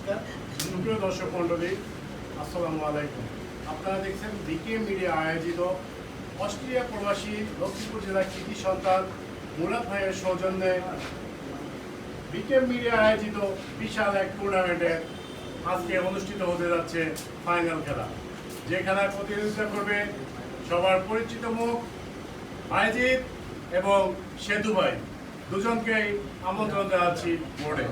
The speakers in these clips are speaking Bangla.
নমস্কার। সুপ্রিয় দর্শক আসসালামু আলাইকুম। আপনারা দেখছেন বিকে মিডিয়া আয়োজিত অস্ট্রিয়া প্রবাসী লক্ষ্মীপুর জেলার কৃতি সন্তান মুরাদ ভাইয়ের সৌজন্যে বিকে মিডিয়া আয়োজিত বিশাল এক টুর্নামেন্টের আজকে অনুষ্ঠিত হতে যাচ্ছে ফাইনাল খেলা যে খেলায় প্রতিনিধিত্ব করবে সবার পরিচিত মুখ আয়োজিত এবং সেতু ভাই দুজনকেই আমন্ত্রণ জানাচ্ছি বোর্ডে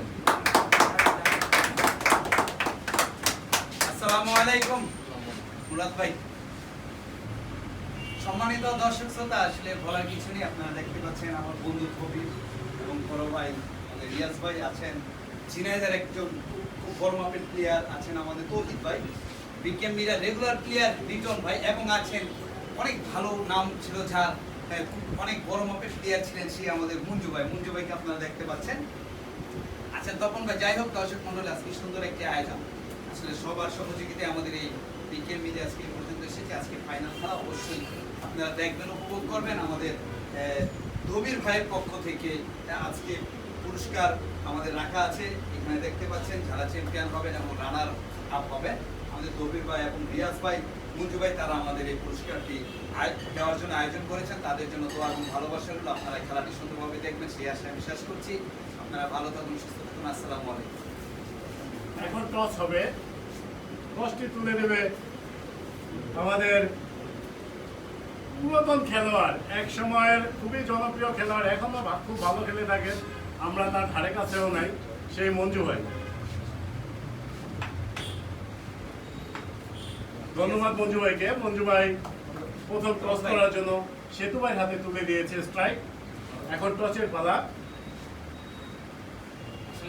সম্মানিত দর্শক শ্রোতা, আসলে বলার কিছু নেই। আপনারা দেখতে পাচ্ছেন আমার বন্ধু কবির এবং বড় ভাই রিয়াজ ভাই আছেন। একজন খুব বড় মাপের প্লেয়ার আছেন আমাদের ভাই। বিকেম মিরা রেগুলার প্লেয়ার রিটন ভাই এবং আছেন। অনেক ভালো নাম ছিল যার অনেক বড় মাপের প্লেয়ার ছিলেন সে আমাদের মঞ্জু ভাই। মঞ্জু ভাইকে আপনারা দেখতে পাচ্ছেন। আচ্ছা তপন ভাই, যাই হোক, দর্শক মন্ডল আজকে সুন্দর একটি আয়োজন। আসলে সবার সহযোগিতায় আমাদের এই বিকেল মিলে আজকে পর্যন্ত এসেছে। আজকে ফাইনাল খেলা অবশ্যই আপনারা দেখবেন, উপভোগ করবেন আমাদের ধবির ভাইয়ের পক্ষ থেকে। আজকে পুরস্কার আমাদের রাখা আছে। এখানে দেখতে পাচ্ছেন যারা চ্যাম্পিয়ন হবেন এবং রানার আপ হবেন, আমাদের ধবির ভাই এবং রিয়াজ ভাই, মঞ্জু ভাই, তারা আমাদের এই পুরস্কারটি দেওয়ার জন্য আয়োজন করেছেন। তাদের জন্য দোয়া এবং ভালোবাসা রইল। আপনারা খেলাটি সুন্দরভাবে দেখবেন, সেই আশায় বিশ্বাস করছি। আপনারা ভালো থাকুন, সুস্থ থাকুন। আসসালামু আলাইকুম। এখন টস হবে। টসটি তুলে নেবে আমাদের পুরাতন খেলোয়াড়। এক সময়ের খুবই জনপ্রিয় খেলোয়াড়, এখনও খুব ভালো খেলে থাকেন আমরা তার ধারে কাছেও নাই, সেই মঞ্জু ভাই। ধন্যবাদ মঞ্জু ভাইকে। মঞ্জু ভাই প্রথম টস করার জন্য সেতু ভাই হাতে তুলে দিয়েছে স্ট্রাইক এখন টসের পালা।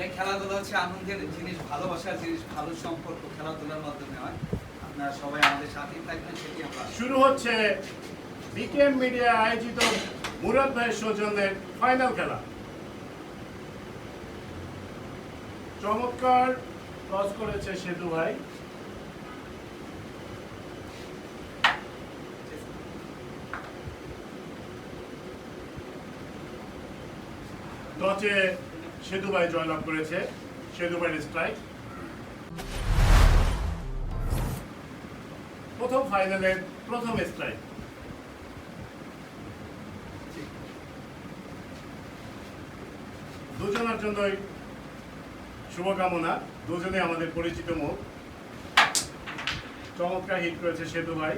আসলে খেলাধুলা হচ্ছে আনন্দের জিনিস, ভালোবাসার জিনিস, ভালো সম্পর্ক খেলাধুলার মাধ্যমে হয়। আপনারা সবাই আমাদের সাথেই থাকবেন, সেটি আমরা শুরু হচ্ছে বিকেএম মিডিয়া আয়োজিত মুরাদ ভাইয়ের সৌজন্যের ফাইনাল খেলা। চমৎকার ক্রস করেছে সেতু ভাই। টচে সেতু ভাই জয়লাভ করেছে। ভাইয়ের স্ট্রাইক প্রথম ফাইনালের প্রথম স্ট্রাইক দুজনের জন্যই শুভকামনা দুজনে আমাদের পরিচিত মুখ। চমৎকার হিট করেছে সেতু ভাই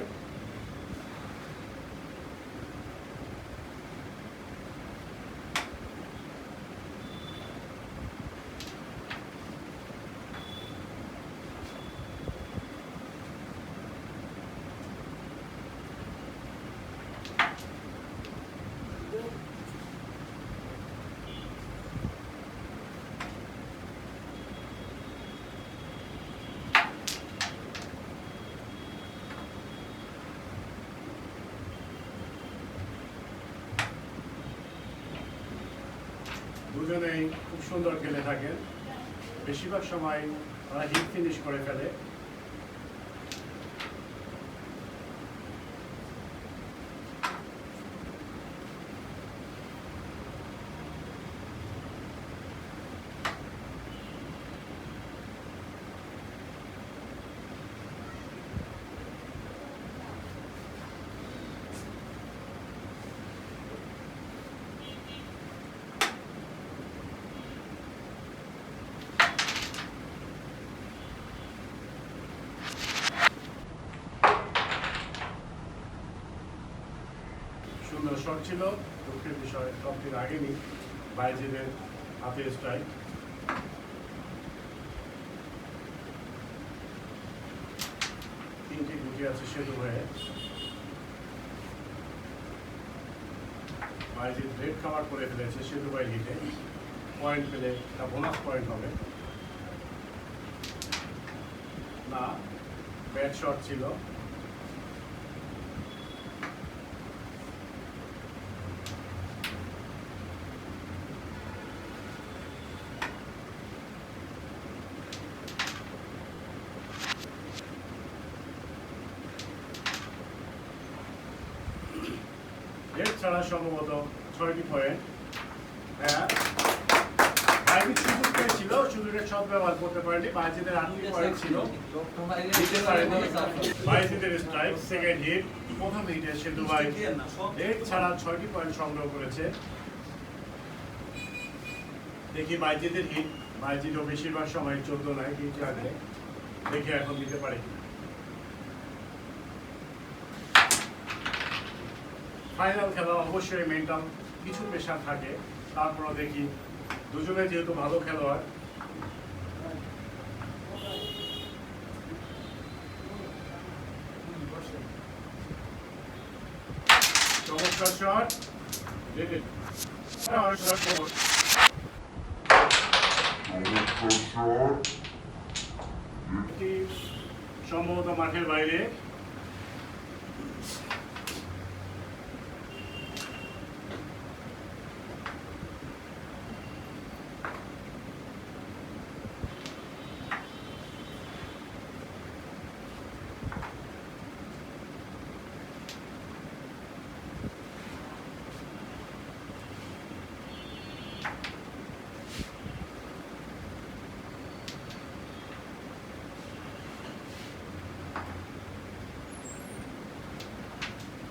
দুজনেই খুব সুন্দর খেলে থাকেন বেশিরভাগ সময় তারা হিট ফিনিশ করে ফেলে। শট ছিল, দুঃখের বিষয় আগে নি বাইজিদের হাতে স্ট্রাইক তিনটি গুটি আছে সেতু হয়ে। বাইজিদ রেড কাভার করে ফেলেছে সেতু বাই হিটে পয়েন্ট পেলে তা বোনাস পয়েন্ট হবে। না ব্যাট শট ছিল রেড ছাড়া সম্ভবত ছয়টি পয়েন্ট হ্যাঁ। সুযোগ পেয়েছিল সব ব্যবহার করতে পারেনি বাইজিদের আটটি পয়েন্ট ছিল। বাইজিদের স্ট্রাইক সেকেন্ড হিট প্রথম হিটে সে দুবাই। ছাড়া ছয়টি পয়েন্ট সংগ্রহ করেছে। দেখি বাইজিদের হিট বাইজিদও বেশিরভাগ সময় চোদ্দ নয় হিট লাগে দেখি এখন দিতে পারে কিনা। ফাইনাল খেলা অবশ্যই মেন্টাল কিছু প্রেশার থাকে। তারপরও দেখি দুজনে যেহেতু ভালো খেলোয়াড়। চমৎকার শট রেডেড সম্ভবত মাঠের বাইরে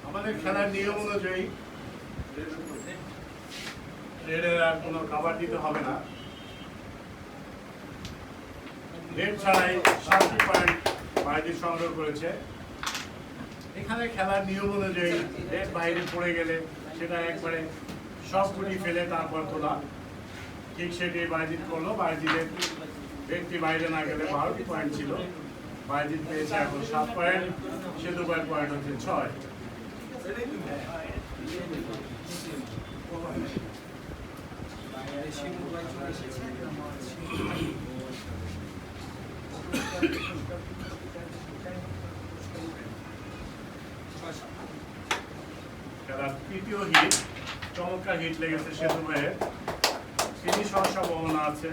আমাদের খেলার নিয়ম অনুযায়ী রেডের আর কোনো খাবার দিতে হবে না। রেড ছাড়াই সাতটি পয়েন্ট বাইরে সংগ্রহ করেছে। এখানে খেলার নিয়ম অনুযায়ী রেড বাইরে পড়ে গেলে সেটা একবারে সব গুটি ফেলে তারপর তোলা। ঠিক সেটি বাইজিৎ করল। বাইজিদের রেডটি বাইরে না গেলে বারোটি পয়েন্ট ছিল। বাইজিৎ পেয়েছে এখন সাত পয়েন্ট সে দুবার পয়েন্ট হচ্ছে ছয়। তৃতীয় হিট চমৎকার হিট লেগেছে সেতু ভাইয়ের ফিনিশ হওয়ার সম্ভাবনা আছে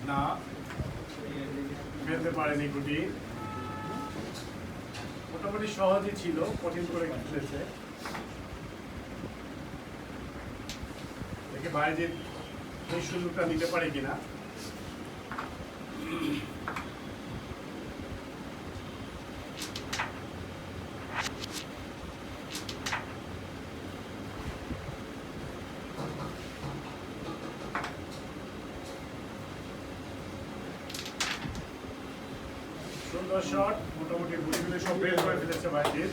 না ফেলতে পারেনি গুটি মোটামুটি সহজই ছিল, কঠিন করে খেলেছে। দেখে বাইরে সুযোগটা নিতে পারে কিনা সুন্দর শট মোটামুটি গুটিগুলো সব বের করে ফেলেছে বাইজির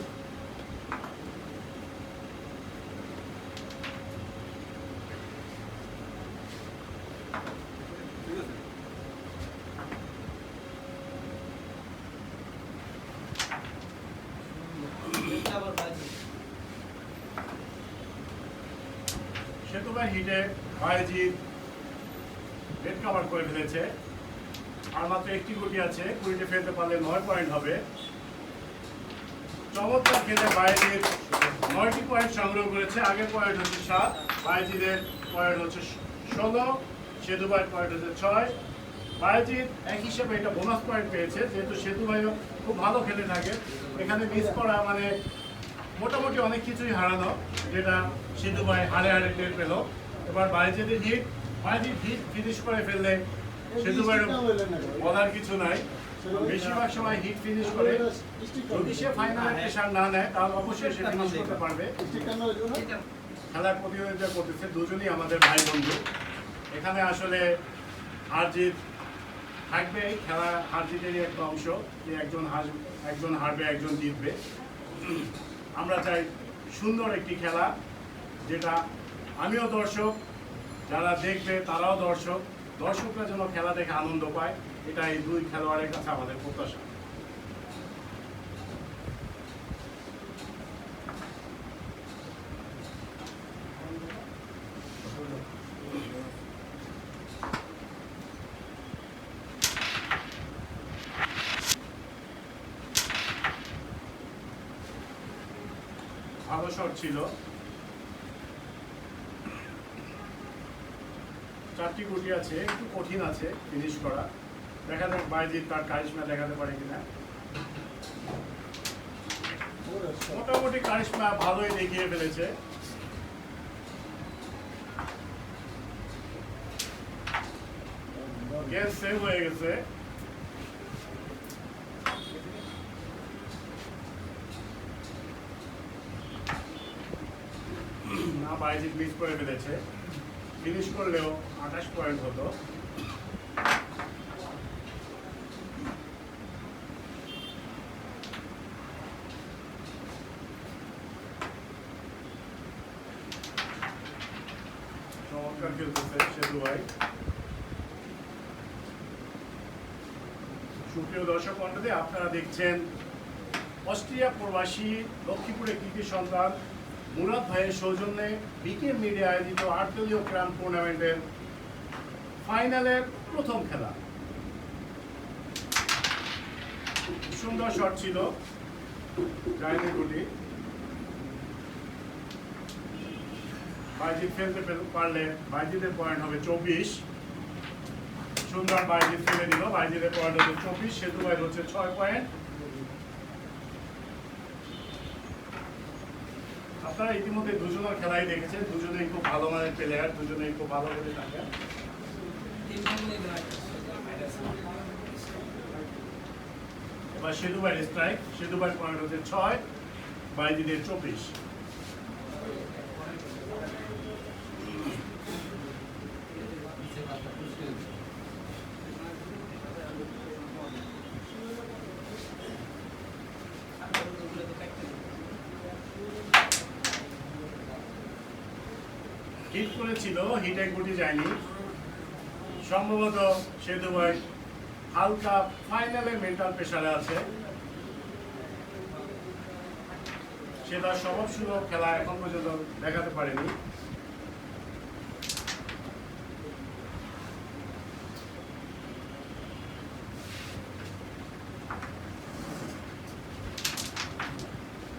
সেতুবার হিটে বাইজিৎ রেড কাভার করে ফেলেছে। আর মাত্র একটি গুটি আছে কুড়িতে ফেলতে পারলে নয় পয়েন্ট হবে। চমৎকার খেলে বাইজিৎ নয়টি পয়েন্ট সংগ্রহ করেছে। আগের পয়েন্ট হচ্ছে সাত বাইজিদের পয়েন্ট হচ্ছে ষোলো সেতুবাই পয়েন্ট হচ্ছে ছয়। বাইজিৎ এক হিসেবে এটা বোনাস পয়েন্ট পেয়েছে, যেহেতু সেতু ভাইও খুব ভালো খেলে থাকে। এখানে মিস করা মানে মোটামুটি অনেক কিছুই হারানো যেটা সেতু ভাই হারে হারে টের পেল। এবার বাইজিদের হিট বাইজিৎ হিট ফিনিশ করে ফেললে সেতু বলার কিছু নাই। বেশিরভাগ সময় হিট ফিনিশ করে যদি সে ফাইনালে প্রেশার না নেয় তাহলে অবশ্যই সে ফিনিশ করতে পারবে। খেলার প্রতিযোগিতা করতেছে দুজনই আমাদের ভাই বন্ধু। এখানে আসলে হার জিত থাকবে খেলা হার জিতেরই একটা অংশ যে একজন হার একজন হারবে একজন জিতবে। আমরা চাই সুন্দর একটি খেলা যেটা আমিও দর্শক, যারা দেখবে তারাও দর্শক। দর্শকরা যেন খেলা দেখে আনন্দ পায় এটা এই দুই খেলোয়াড়ের কাছে আমাদের প্রত্যাশা। ভালো শট ছিল। চারটি গুটি আছে, একটু কঠিন আছে ফিনিশ করা। দেখা যাক বাইজিৎ তার কারিশমা দেখাতে পারে কিনা। মোটামুটি কারিশমা ভালোই দেখিয়ে ফেলেছে। গেম সেভ হয়ে গেছে। না, বাইজিৎ মিস করে ফেলেছে। ফিনিশ করলেও আঠাশ পয়েন্ট হতো। আপনারা দেখছেন অস্ট্রিয়া প্রবাসী লক্ষ্মীপুরের কৃতি সন্তান। মুরাদ ভাইয়ের সৌজন্যে বিকে মিডিয়া আয়োজিত আটদলীয় ক্রাম টুর্নামেন্টের ফাইনালের প্রথম খেলা। সুন্দর শট ছিল জায়নি গুটি বাইজিৎ ফেলতে পারলে বাইজিতের পয়েন্ট হবে চব্বিশ। সুন্দর বাইজিৎ ফেলে দিল। বাইজিতের পয়েন্ট হচ্ছে চব্বিশ। সেতু ভাই হচ্ছে ছয় পয়েন্ট। আপনারা ইতিমধ্যে দুজনের খেলাই দেখেছেন, দুজনেই খুব ভালো মানের প্লেয়ার দুজনেই খুব ভালো করে থাকেন এবার সেতুবাইয়ের স্ট্রাইক সেতুবাইয়ের পয়েন্ট হচ্ছে ছয়, বাইজিদের চব্বিশ হিট করেছিল হিটে গুটি যায়নি। সম্ভবত সেতু ভাই হালকা ফাইনালে মেন্টাল প্রেশারে আছে। সে তার স্বভাব সুলভ খেলা এখন পর্যন্ত দেখাতে পারেনি।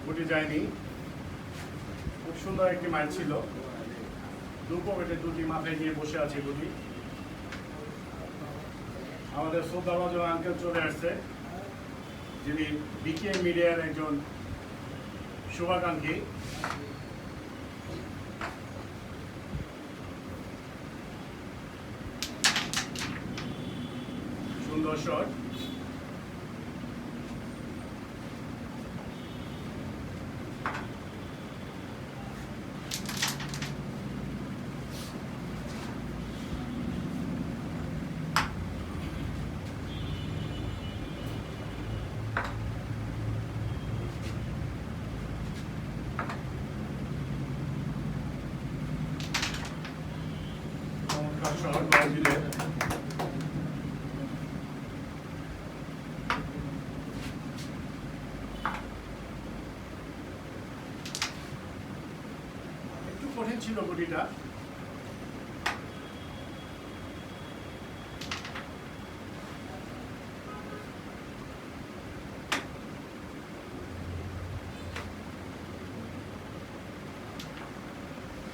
গুটি যায়নি। খুব সুন্দর একটি ম্যাচ ছিল। দু দুটি, মাথায় নিয়ে বসে আছে গুটি আমাদের শ্রদ্ধাভাজ আঙ্কেল চলে আসছে, যিনি বিকে মিডিয়ার একজন শুভাকাঙ্ক্ষী। সুন্দর শট চমৎকার শট ব্রাজিলের একটু কঠিন ছিল গুটিটা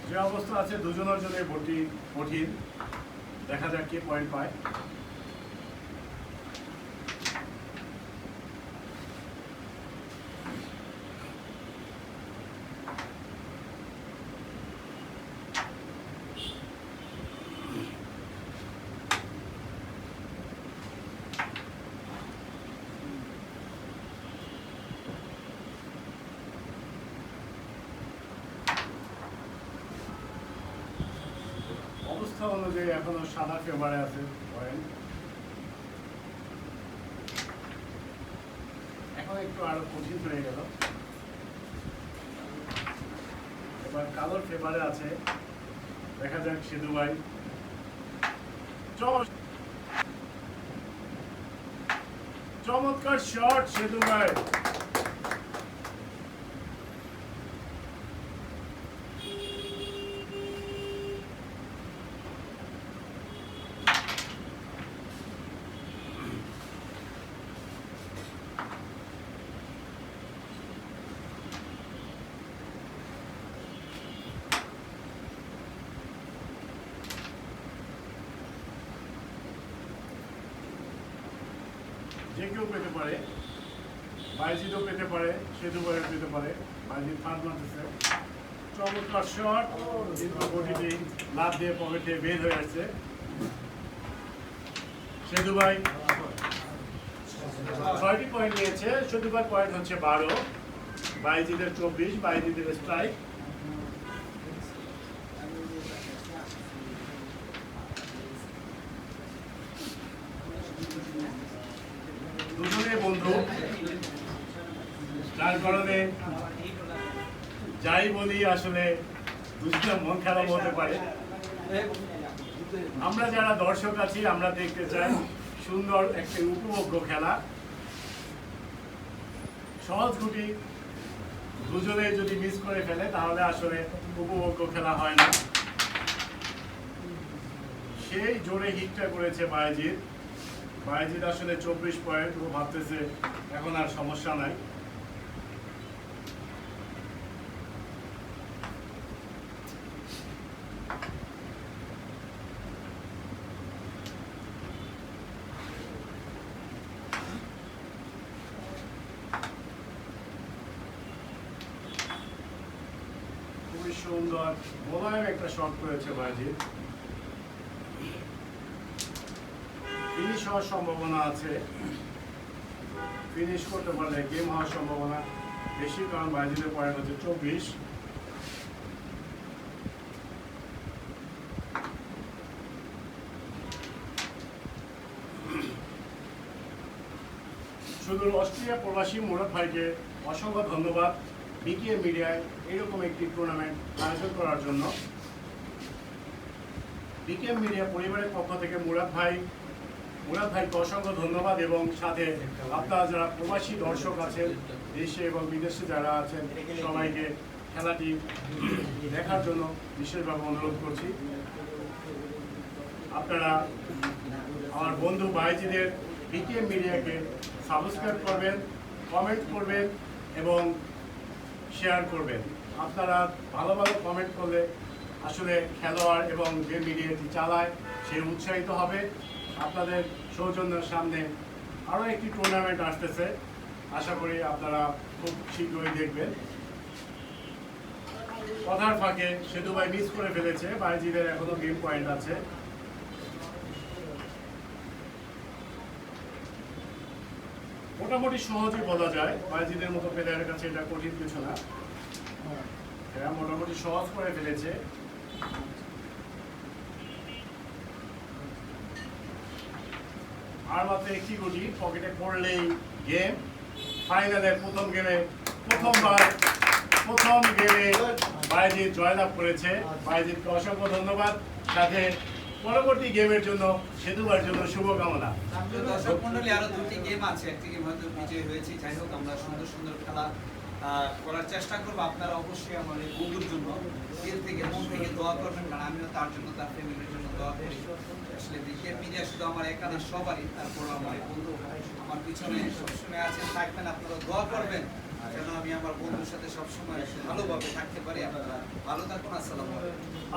যে অবস্থা আছে দুজনের জন্য বটি কঠিন। দেখা যাক কে পয়েন্ট পায়। অবস্থা অনুযায়ী এখনও সাদা ফেভারে আছে এখন একটু আরও কঠিন হয়ে গেল। এবার কালোর ফেভারে আছে, দেখা যাক সিধু ভাই। চম- চমৎকার শট সিধু ভাই। যে কেউ পেতে পারে, বাইজিদও পেতে পারে সেতু ভাইও পেতে পারে, বাইজিদ ফাঁদ মারতেছে চমৎকার শট দীর্ঘ লাভ দিয়ে পকেটে বের হয়ে আসছে। সেতু ভাই, ছয়টি পয়েন্ট নিয়েছে সেতু ভাই পয়েন্ট হচ্ছে বারো, বাইজিদের চব্বিশ, বাইজিদের স্ট্রাইক দুজনে বন্ধু যার কারণে যাই বলি আসলে দুজনের মন খারাপ হতে পারে। আমরা যারা দর্শক আছি, আমরা দেখতে চাই সুন্দর একটি উপভোগ্য খেলা। সহজ গুটি দুজনে যদি মিস করে ফেলে, তাহলে আসলে উপভোগ্য খেলা হয় না। সেই জোরে হিটটা করেছে বায়াজিৎ বায়াজিৎ আসলে চব্বিশ পয়েন্ট, ও ভাবতেছে এখন আর সমস্যা নাই খুবই সুন্দর মোলায়েম একটা শট করেছে বায়াজিৎ ফিনিশ হওয়ার সম্ভাবনা আছে। ফিনিশ করতে পারলে গেম হওয়ার সম্ভাবনা বেশি, কারণ বাইজিদের পয়েন্ট হচ্ছে চব্বিশ। শুধু অস্ট্রেলিয়া প্রবাসী মুরাদ ভাইকে অসংখ্য ধন্যবাদ। বিকিএ মিডিয়ায় এরকম একটি টুর্নামেন্ট আয়োজন করার জন্য। বিকেএম মিডিয়া পরিবারের পক্ষ থেকে মুরাদ ভাই, মুরাদ ভাইকে অসংখ্য ধন্যবাদ এবং সাথে আপনারা যারা প্রবাসী দর্শক আছেন দেশে এবং বিদেশে যারা আছেন, সবাইকে খেলাটি দেখার জন্য বিশেষভাবে অনুরোধ করছি। আপনারা আমার বন্ধু ভাইজিদের বিকেএম মিডিয়াকে সাবস্ক্রাইব করবেন কমেন্ট করবেন এবং শেয়ার করবেন। আপনারা ভালো ভালো কমেন্ট করলে আসলে খেলোয়াড় এবং যে মিডিয়াটি চালায়, সে উৎসাহিত হবে। আপনাদের সৌজন্যের সামনে আরও একটি টুর্নামেন্ট আসতেছে। আশা করি আপনারা খুব শীঘ্রই দেখবেন। কথার ফাঁকে সেতু ভাই মিস করে ফেলেছে, বাইজিদের এখনও গেম পয়েন্ট আছে। মোটামুটি সহজই বলা যায়, বাইজিদের মতো প্লেয়ারের কাছে এটা কঠিন কিছু না। এরা মোটামুটি সহজ করে ফেলেছে। আর মাত্র একটি গুটি পকেটে পড়লেই গেম ফাইনালের প্রথম গেমে প্রথমবার, প্রথম গেমে বাইজিৎ জয়লাভ করেছে। বাইজিৎকে অসংখ্য ধন্যবাদ। সাথে পরবর্তী গেমের জন্য, সেতুবার জন্য শুভকামনা। দর্শক মন্ডলী আরও দুটি গেম আছে। একটি গেম হয়তো বিজয় হয়েছে। যাই হোক, আমরা সুন্দর সুন্দর খেলা করার চেষ্টা করব। আপনারা অবশ্যই আমার এই বন্ধুর জন্য। দিল থেকে মন থেকে দোয়া করবেন কারণ আমিও তার জন্য তার ফ্যামিলির জন্য দোয়া করি। আসলে বিকেএম মিডিয়া শুধু আমার একা না সবারই তারপর আমার এই বন্ধু আমার পিছনে সবসময় আছেন থাকবেন আপনারা দোয়া করবেন। যেন আমি আমার বন্ধুর সাথে সবসময় ভালোভাবে থাকতে পারি। আপনারা ভালো থাকুন আসসালামু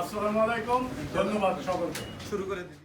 আসসালামু আলাইকুম ধন্যবাদ সকলকে। শুরু করে দিন।